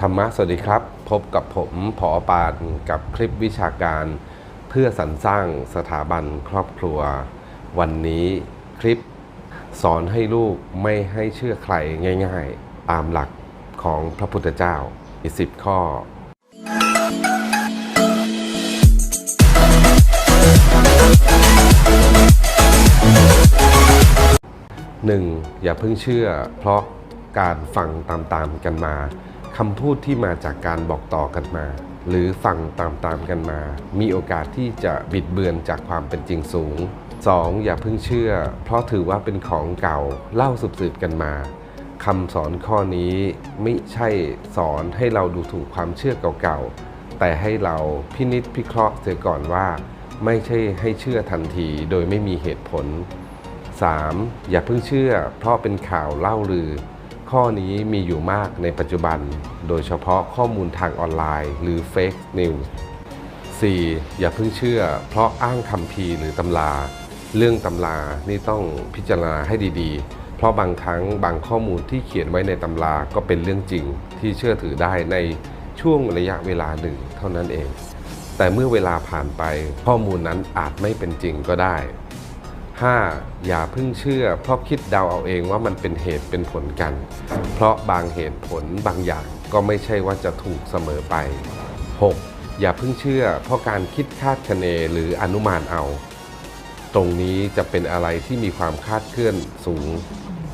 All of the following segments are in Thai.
ธรรมะสวัสดีครับ พบกับผมผอปานกับคลิปวิชาการเพื่อสรรสร้างสถาบันครอบครัว วันนี้คลิปสอนให้ลูกไม่ให้เชื่อใครง่าย ๆ ตามหลักของพระพุทธเจ้าอีสิบข้อ 1. อย่าเพิ่งเชื่อเพราะการฟังตามๆกันมา คำพูดที่มาจากการบอกต่อกันมา หรือฟังตามๆกันมา มีโอกาสที่จะบิดเบือนจากความเป็นจริงสูง 2. อย่าเพิ่งเชื่อ เพราะถือว่าเป็นของเก่าเล่าสืบๆกันมาคำสอนข้อนี้ไม่ใช่สอนให้เราดูถูกความเชื่อเก่าๆ แต่ให้เราพินิษพิเคราะห์เสียก่อนว่า ไม่ใช่ให้เชื่อทันทีโดยไม่มีเหตุผล 3. อย่าเพิ่งเชื่อ เพราะเป็นข่าวเล่าลือ ข้อนี้มีอยู่มากในปัจจุบัน โดยเฉพาะข้อมูลทางออนไลน์ หรือ Fake News 4. อย่าเพิ่งเชื่อ เพราะอ้างคำพีหรือตำรา เรื่องตำรานี่ต้องพิจารณาให้ดีๆ เพราะบางครั้งบางข้อมูลที่เขียนไว้ในตำราก็เป็นเรื่องจริงที่เชื่อถือได้ในช่วงระยะเวลาหนึ่งเท่านั้นเอง แต่เมื่อเวลาผ่านไปข้อมูลนั้นอาจไม่เป็นจริงก็ได้ 5. อย่าเพิ่งเชื่อ เพราะคิดเดาเอาเองว่ามันเป็นเหตุเป็นผลกัน เพราะบางเหตุผลบางอย่างก็ไม่ใช่ว่าจะถูกเสมอไป 6. อย่าเพิ่งเชื่อ เพราะการคิดคาดคะเนหรืออนุมานเอา ตรงนี้จะเป็นอะไรที่มีความคาดเคลื่อนสูง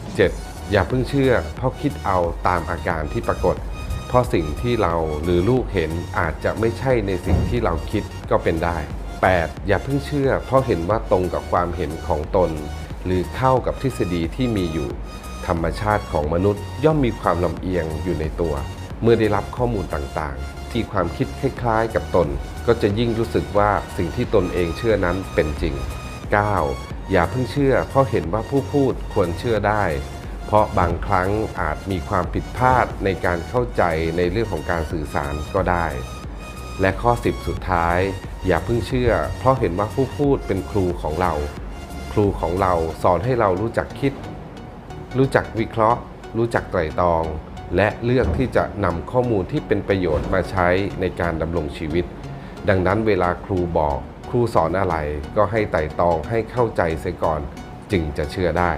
7. อย่าเพิ่งเชื่อ เพราะคิดเอาตามอาการที่ปรากฏ เพราะสิ่งที่เราหรือลูกเห็นอาจจะไม่ใช่ในสิ่งที่เราคิดก็เป็นได้ 8. อย่าเพิ่งเชื่อ เพราะเห็นว่าตรงกับความเห็นของตน หรือเข้ากับทฤษฎีที่มีอยู่ ธรรมชาติของมนุษย์ย่อมมีความลำเอียงอยู่ในตัว เมื่อได้รับข้อมูลต่างๆ ที่ความคิดคล้ายๆ กับตน ก็จะยิ่งรู้สึกว่าสิ่งที่ตนเองเชื่อนั้นเป็นจริง 9. อย่าเพิ่งเชื่อ เพราะเห็นว่าผู้พูดควรเชื่อได้ เพราะบางครั้งอาจมีความผิดพลาดในการเข้าใจในเรื่องของการสื่อสารก็ได้ และข้อ 10 สุดท้าย อย่าเพิ่งเชื่อ เพราะเห็นว่าผู้พูดเป็นครูของเรา ครูของเราสอนให้เรารู้จักคิด รู้จักวิเคราะห์ รู้จักไตร่ตรอง และเลือกที่จะนำข้อมูลที่เป็นประโยชน์มาใช้ในการดำรงชีวิต ดังนั้นเวลาครูบอกครูสอนอะไรก็ให้ไต่ตรองให้เข้าใจเสียก่อน จึงจะเชื่อได้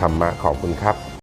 ธรรมะขอบคุณครับ